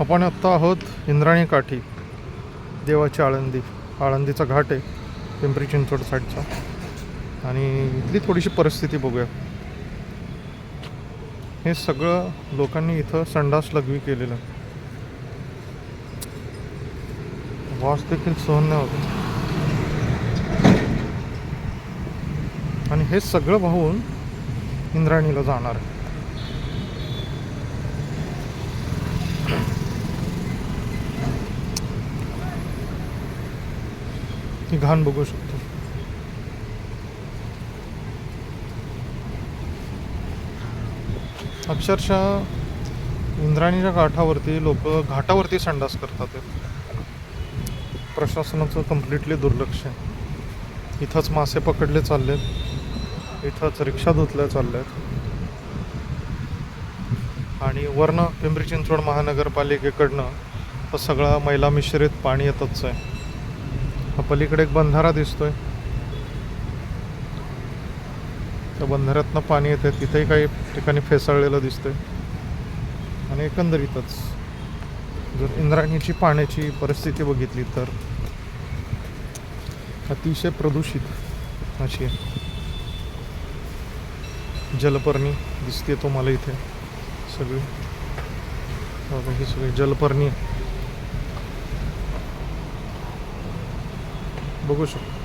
आपण आत्ता आहोत इंद्राणी काठी देवाची आळंदी. आळंदीचा घाट आहे पिंपरी चिंचवड साईडचा. आणि इथली थोडीशी परिस्थिती बघूया. हे सगळं लोकांनी इथं संडास लघवी केलेलं. आहे. वास देखील सहन नाही होत. आणि हे सगळं वाहून इंद्राणीला जाणार आहे. ती घाण बघू शकतो. अक्षरशः इंद्राणीच्या काठावरती लोक घाटावरती संडास करतात. प्रशासनाचं कम्प्लिटली दुर्लक्ष आहे. इथंच मासे पकडले चाललेत. इथंच रिक्षा धुतल्या चालल्यात. आणि वरनं पिंपरी चिंचवड महानगरपालिकेकडनं सगळा मैला मिश्रित पाणी येतच आहे. हा पलीकडे एक बंधारा दिसतोय. त्या बंधाऱ्यातनं पाणी येते तिथेही काही ठिकाणी फेसाळलेलं दिसतंय. आणि एकंदरीतच जर इंद्रायणीची पाण्याची परिस्थिती बघितली तर अतिशय प्रदूषित अशी आहे जलपर्णी दिसते तुम्हाला इथे. सगळी ही सगळी जलपर्णी বকুসুম